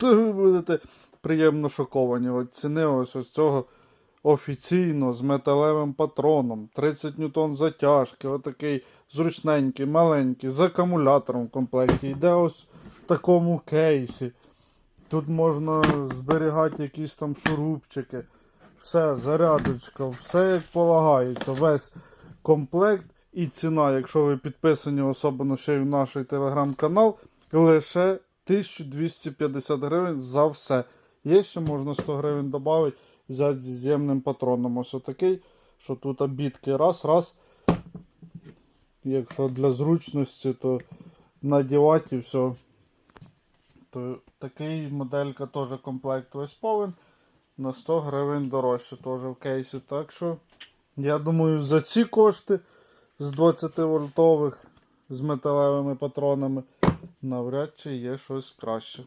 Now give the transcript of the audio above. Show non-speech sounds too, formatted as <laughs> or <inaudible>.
то <laughs> ви будете приємно шоковані. От ціни ось ось цього офіційно з металевим патроном, 30 ньютон затяжки, отакий зручненький, маленький, з акумулятором в комплекті. Йде ось в такому кейсі. Тут можна зберігати якісь там шурупчики. Все, зарядочка, все як полагається. Весь комплект і ціна, якщо ви підписані особливо ще й в наш телеграм-канал, лише 1250 гривень за все. Є ще можна 100 гривень додати, взяти з з'ємним патроном. Ось отакий, що тут обідки раз, раз. Якщо для зручності, то надівати і все. То такий моделька теж комплект весь повен. На 100 гривень дорожче теж в кейсі. Так що, я думаю, за ці кошти з 20 вольтових з металевими патронами навряд чи є щось краще.